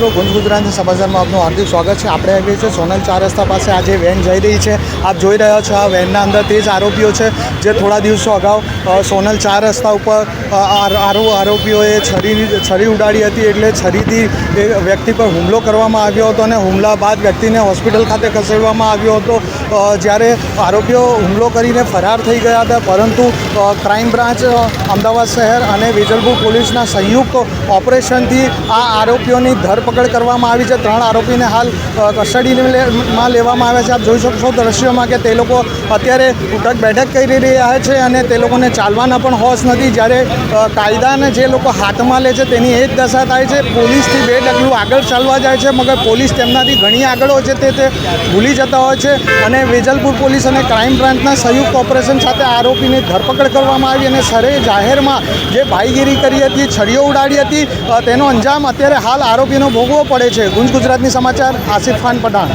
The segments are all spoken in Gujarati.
મિત્રો ગુંજ ગુજરાતના સમાચારમાં આપનું હાર્દિક સ્વાગત છે. આપણે આવીએ છીએ સોનલ ચાર રસ્તા પાસે. આજે વેન જઈ રહી છે. આપ જોઈ રહ્યા છો આ વેનના અંદર તે જ આરોપીઓ છે, જે થોડા દિવસો અગાઉ સોનલ ચાર રસ્તા ઉપર આર- આરો, આરોપીઓએ છરી છરી ઉડાડી હતી એટલે છરીથી એ વ્યક્તિ પર હુમલો કરવામાં આવ્યો હતો અને હુમલા બાદ વ્યક્તિને હોસ્પિટલ ખાતે ખસેડવામાં આવ્યો હતો. જ્યારે આરોપીઓ હુમલો કરીને ફરાર થઈ ગયા હતા, પરંતુ ક્રાઇમ બ્રાન્ચ અમદાવાદ શહેર અને વેજલપુર પોલીસના સંયુક્ત ઓપરેશનથી આ આરોપીઓની ધરપકડ કરવામાં આવી છે. ત્રણ આરોપીને હાલ કસ્ટડીમાં લેવામાં આવ્યા છે. આપ જોઈ શકશો દ્રશ્યોમાં કે તે લોકો અત્યારે ઉઠક બેઠક કરી રહ્યા છે અને તે લોકોને ચાલવાના પણ હોશ નથી. જ્યારે કાયદાને જે લોકો હાથમાં લે છે તેની એ જ દશા થાય છે. પોલીસથી બે ડગલું આગળ ચાલવા જાય છે, મગર પોલીસ તેમનાથી ઘણી આગળ હોય છે, તે તે ભૂલી જતા હોય છે. અને વેજલપુર પોલીસ અને ક્રાઇમ બ્રાન્ચના સંયુક્ત ઓપરેશન સાથે આરોપીની ધરપકડ કરવામાં આવી અને સરે જાહેરમાં જે ભાઈગીરી કરી હતી છડીઓ ઉડાડી હતી તેનો અંજામ અત્યારે હાલ આરોપીનો ભોગવવો પડે છે. ગુંજ ગુજરાતની સમાચાર આસિફ ખાન પઠાણ.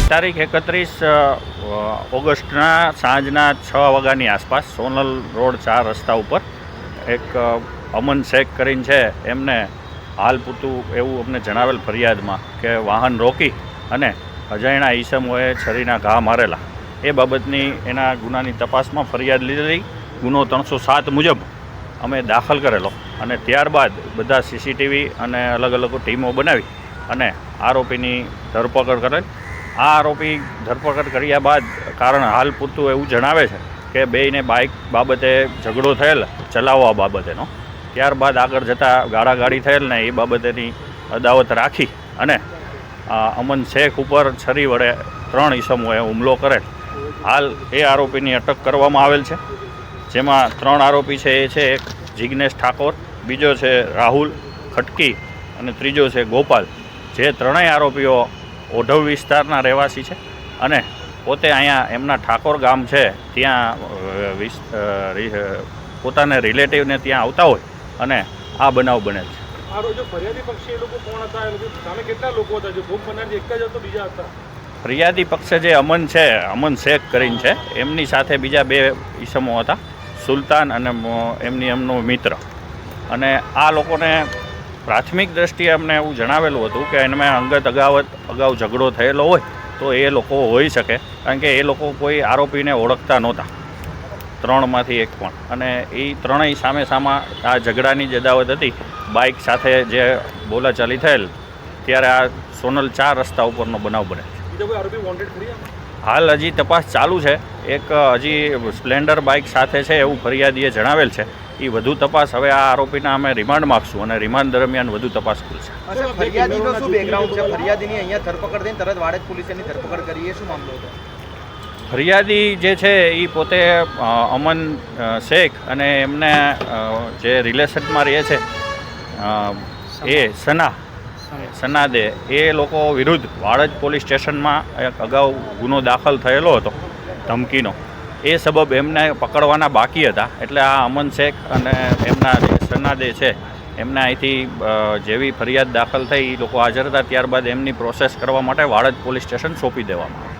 તારીખ એકત્રીસ ઓગસ્ટના સાંજના છ વાગ્યાની આસપાસ સોનલ રોડ ચાર રસ્તા ઉપર એક અમન શેખ કરીને છે એમને હાલ પૂરતું એવું અમને જણાવેલ ફરિયાદમાં કે વાહન રોકી અને અજાણ્યા ઈસમોએ છરીના ઘા મારેલા. એ બાબતની એના ગુનાની તપાસમાં ફરિયાદ લીધેલી. ગુનો ત્રણસો સાત મુજબ અમે દાખલ કરેલો અને ત્યારબાદ બધા સીસીટીવી અને અલગ અલગ ટીમો બનાવી અને આરોપીની ધરપકડ કરેલ. આ આરોપી ધરપકડ કર્યા બાદ કારણ હાલ પૂરતું એવું જણાવે છે કે બેયને બાઇક બાબતે ઝઘડો થયેલ, ચલાવવા બાબતેનો. ત્યારબાદ આગળ જતાં ગાળાગાળી થયેલ ને એ બાબતેની અદાવત રાખી અને અમન શેખ ઉપર છરી વડે ત્રણ ઈસમોએ હુમલો કરેલ. હાલ એ આરોપીની અટક કરવામાં આવેલ છે. જેમાં ત્રણ આરોપી છે, એ છે એક જિગ્નેશ ઠાકોર, બીજો છે રાહુલ ખટકી અને ત્રીજો છે ગોપાલ. જે ત્રણેય આરોપીઓ ઓઢવ વિસ્તારના રહેવાસી છે અને પોતે અહીંયા એમના ઠાકોર ગામ છે ત્યાં પોતાના રિલેટિવને ત્યાં આવતા હોય અને આ બનાવ બનેલ છે. ફરિયાદી પક્ષે જે અમન છે અમન શેખ કરીને છે એમની સાથે બીજા બે ઈસમો હતા સુલતાન અને એમની એમનો મિત્ર. અને આ લોકોને પ્રાથમિક દ્રષ્ટિએ અમને એવું જણાવેલું હતું કે એમાં અંગત અગાવત અગાઉ ઝઘડો થયેલો હોય તો એ લોકો હોઈ શકે કારણ કે એ લોકો કોઈ આરોપીને ઓળખતા નહોતા. ત્રણમાંથી એક પણ. અને એ ત્રણેય સામે સામા આ ઝઘડાની જદાવત હતી. બાઇક સાથે જે બોલાચાલી થયેલ ત્યારે આ સોનલ ચાર રસ્તા ઉપરનો બનાવ બને આમાં? હાલ હજી તપાસ ચાલુ છે. એક હજી સ્પ્લેન્ડર બાઇક સાથે છે એવું ફરિયાદીએ જણાવેલ છે. એ વધુ તપાસ. હવે આ આરોપીના અમે રિમાન્ડ માગશું અને રિમાન્ડ દરમિયાન વધુ તપાસ ખુલશે. ફરિયાદીનો શું બેકગ્રાઉન્ડ છે? ફરિયાદીની અહીંયા ધરપકડ થઈને તરત વાડજ પોલીસની ધરપકડ કરીએ શું મામલો હતો? ફરિયાદી જે છે એ પોતે અમન શેખ અને એમને જે રિલેશનમાં રહે છે એ સના. સનાદે એ લોકો વિરુદ્ધ વાડજ પોલીસ સ્ટેશનમાં એક અગાઉ ગુનો દાખલ થયેલો હતો ધમકીનો. એ સબબ એમને પકડવાના બાકી હતા એટલે આ અમન શેખ અને એમના જે સરનાદે છે, એમને અહીંથી જેવી ફરિયાદ દાખલ થઈ એ લોકો હાજર હતા, ત્યારબાદ એમની પ્રોસેસ કરવા માટે વાડજ પોલીસ સ્ટેશન સોંપી દેવામાં.